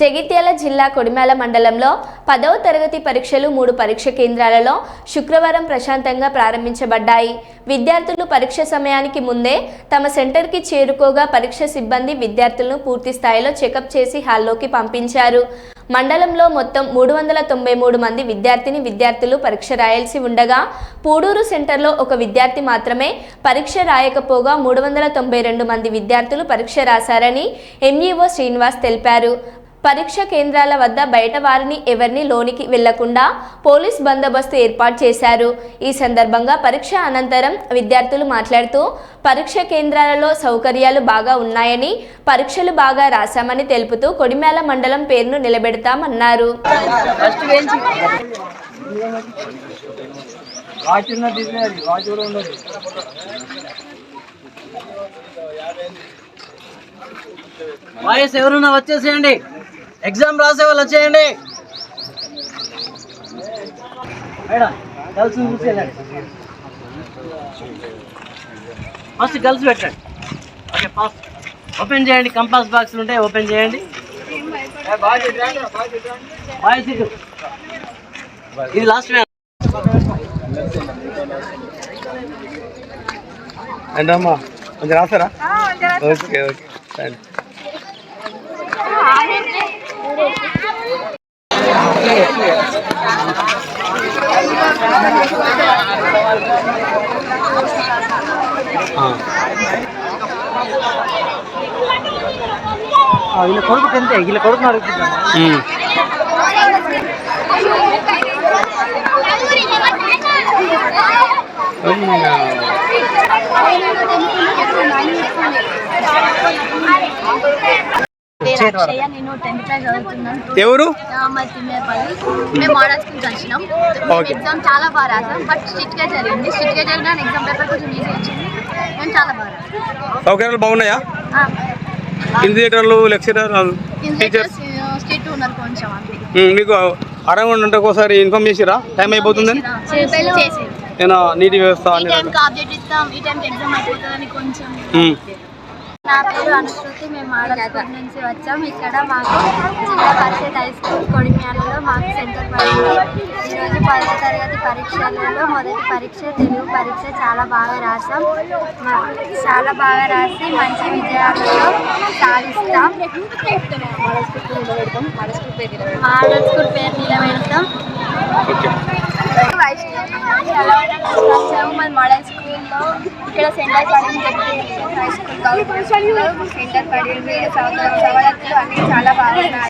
జగిత్యాల జిల్లా కొడిమేల మండలంలో పదవ తరగతి పరీక్షలు మూడు పరీక్ష కేంద్రాలలో శుక్రవారం ప్రశాంతంగా ప్రారంభించబడ్డాయి. విద్యార్థులు పరీక్ష సమయానికి ముందే తమ సెంటర్కి చేరుకోగా పరీక్ష సిబ్బంది విద్యార్థులను పూర్తి స్థాయిలో చెకప్ చేసి హాల్లోకి పంపించారు. మండలంలో మొత్తం మూడు వందల తొంభై మూడు మంది విద్యార్థిని విద్యార్థులు పరీక్ష రాయాల్సి ఉండగా పూడూరు సెంటర్లో ఒక విద్యార్థి మాత్రమే పరీక్ష రాయకపోగా మూడు వందల తొంభై రెండు మంది విద్యార్థులు పరీక్ష రాశారని ఎంఈఓ శ్రీనివాస్ తెలిపారు. పరీక్ష కేంద్రాల వద్ద బయట వారిని ఎవరిని లోనికి వెళ్ళకుండా పోలీస్ బందోబస్తు ఏర్పాటు చేశారు. ఈ సందర్భంగా పరీక్ష అనంతరం విద్యార్థులు మాట్లాడుతూ పరీక్ష కేంద్రాలలో సౌకర్యాలు బాగా ఉన్నాయని పరీక్షలు బాగా రాశామని తెలుపుతూ కొడిమేల మండలం పేరును నిలబెడతామన్నారు. వాయిస్ ఎవరున్నా వచ్చేసేయండి. ఎగ్జామ్ రాసే వాళ్ళు వచ్చేయండి. గర్ల్స్ చూసేయండి ఫస్ట్ గర్ల్స్ పెట్టండి. Okay fast. ఓపెన్ చేయండి కంపాస్ బాక్స్లు ఉంటాయి ఓపెన్ చేయండి. ఇది లాస్ట్ మ్యాన్ ఏంటమ్మా కొంచెం రాస్తారా? Okay okay. రండి. ಇಲ್ಲ ಕೊಡ್ಬೇಕಂತೆ ಇಲ್ಲ ಕೊಡ್ಬೇಕು ನೋಡಿ ಹ್ಞೂ ಹ್ಞೂ ఎవరు? మాది తిమ్మేపల్లి మేము మోడల్ స్కూల్కి వచ్చినాం. Okay. ఎగ్జామ్ చాలా బాగా రాసాం బట్ స్ట్రిక్ట్గా జరిగింది. స్ట్రిక్ట్గా జరిగిన ఎగ్జామ్ పేపర్ కొంచెం ఈజీ వచ్చింది. మేము చాలా బాగా రాసాం. సౌకర్యాలు బాగున్నాయా? ఇన్విజిలేటర్లు లెక్చరర్ టీచర్స్ స్ట్రిక్ట్ ఉన్నారు కొంచెం అంతే. మీకు అరౌండ్ అంటే ఒకసారి ఇన్ఫార్మ్ చేసిరా? టైం అయిపోతుందని? నేను నీటి వ్యవస్థ నా పేరు అనుశృతి మేము మోడల్ నుంచి వచ్చాం. ఇక్కడ మాకు జిల్లా పరిషత్ హై స్కూల్ కొడిమ్యాలలో మాకు సెంటర్ పడింది. ఈరోజు పదవ తరగతి పరీక్షలలో మొదటి పరీక్ష తెలుగు పరీక్ష చాలా బాగా రాసాం. చాలా బాగా రాసి మంచి విజయాలలో సాధిస్తాం. మోడల్ స్కూల్ పేరు నిలబెడతాం. ఓకే వైష్ణవి మోడల్ స్కూల్లో ఇక్కడ సెంటర్ పడింది. హై స్కూల్ గవర్నమెంట్ స్కూల్లో సెంటర్ పడింది సవలతులు అన్నీ చాలా బాగున్నాయి